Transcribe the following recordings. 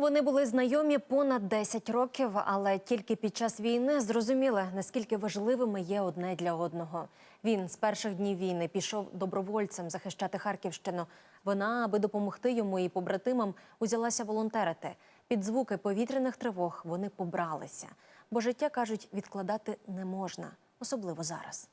Вони були знайомі понад 10 років, але тільки під час війни зрозуміли, наскільки важливими є одне для одного. Він з перших днів війни пішов добровольцем захищати Харківщину. Вона, аби допомогти йому і побратимам, узялася волонтерити. Під звуки повітряних тривог вони побралися, бо життя кажуть, відкладати не можна, особливо зараз.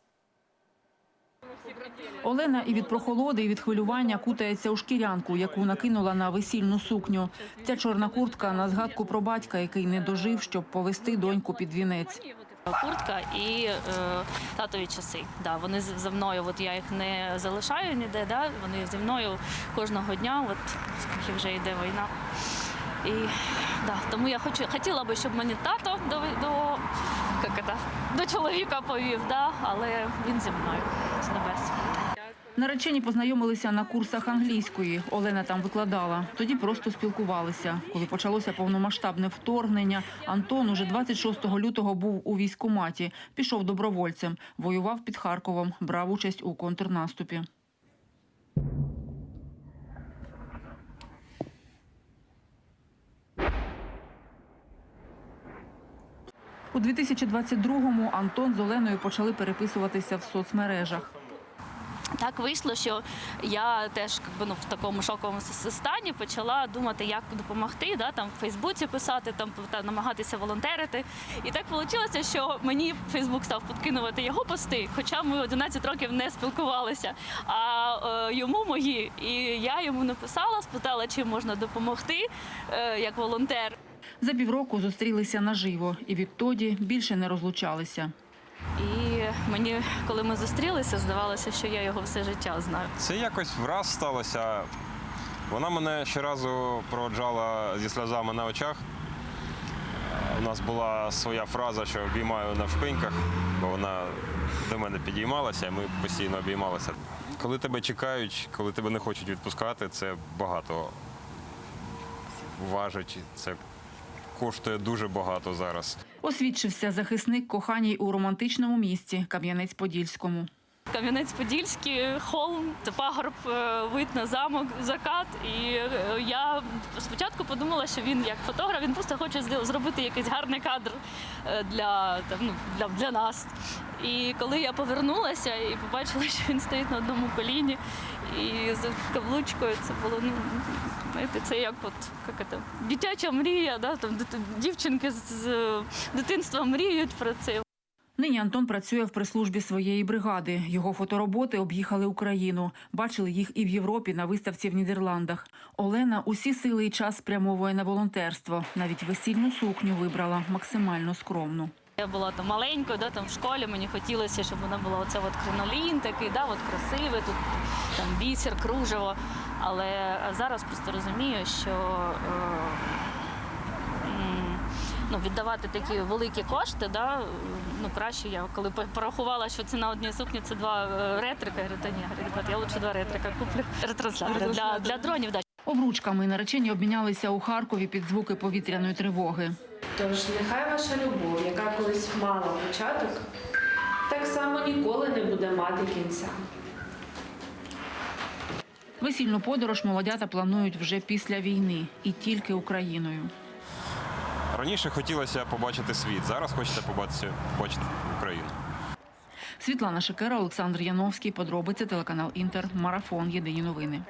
Олена і від прохолоди, і від хвилювання кутається у шкірянку, яку накинула на весільну сукню. Ця чорна куртка на згадку про батька, який не дожив, щоб повести доньку під вінець. Куртка і е, татові часи. Да, вони за мною, от я їх не залишаю ніде, да, вони зі мною кожного дня, от скільки вже йде війна. І да, тому я хочу, хотіла би, щоб мені тато до, до, як це, до чоловіка повів, да, але він зі мною з небес. Наречені познайомилися на курсах англійської. Олена там викладала. Тоді просто спілкувалися. Коли почалося повномасштабне вторгнення, Антон уже 26 лютого був у військкоматі. Пішов добровольцем, воював під Харковом, брав участь у контрнаступі. У 2022-му Антон з Оленою почали переписуватися в соцмережах. Так вийшло, що я теж ну, в такому шоковому стані почала думати, як допомогти, да, там в Фейсбуці писати, там та, намагатися волонтерити. І так вийшло, що мені Фейсбук став підкинувати його пости, хоча ми 11 років не спілкувалися. А е, йому мої, і я йому написала, спитала, чим можна допомогти е, як волонтер. За півроку зустрілися наживо і відтоді більше не розлучалися. І мені, коли ми зустрілися, здавалося, що я його все життя знаю. Це якось враз сталося. Вона мене щоразу проводжала зі сльозами на очах. У нас була своя фраза, що обіймаю на вшпиньках, бо вона до мене підіймалася, і ми постійно обіймалися. Коли тебе чекають, коли тебе не хочуть відпускати, це багато важить. Це коштує дуже багато зараз. Освідчився захисник коханій у романтичному місті Кам'янець-Подільському. Кам'янець-Подільський, холм, це пагорб, е, вид на замок, закат. І е, я спочатку подумала, що він як фотограф, він просто хоче зробити якийсь гарний кадр е, для, там, ну, для, для нас. І коли я повернулася і побачила, що він стоїть на одному коліні і з каблучкою, це було ну, знаєте, це як от як це, дитяча мрія, да? там, дівчинки з з дитинства мріють про це. Нині Антон працює в прес-службі своєї бригади. Його фотороботи об'їхали Україну. Бачили їх і в Європі на виставці в Нідерландах. Олена усі сили і час спрямовує на волонтерство. Навіть весільну сукню вибрала максимально скромну. Я була там маленькою, да, там в школі мені хотілося, щоб вона була оце от кринолін такий, да, от красивий, тут там бісер, кружево. Але зараз просто розумію, що е, ну, віддавати такі великі кошти, да, ну краще я коли порахувала, що ціна однієї сукні це два е, ретрика, я говорю, та ні, ребят, я лучше два ретрика куплю. Ретранслятори для, для дронів. Да. Обручками наречені обмінялися у Харкові під звуки повітряної тривоги. Тож нехай ваша любов, яка колись мала початок, так само ніколи не буде мати кінця. Весільну подорож молодята планують вже після війни і тільки Україною. Раніше хотілося побачити світ, зараз хочеться побачити, побачити Україну. Світлана Шикера, Олександр Яновський. Подробиці телеканал Інтер. Марафон. Єдині новини.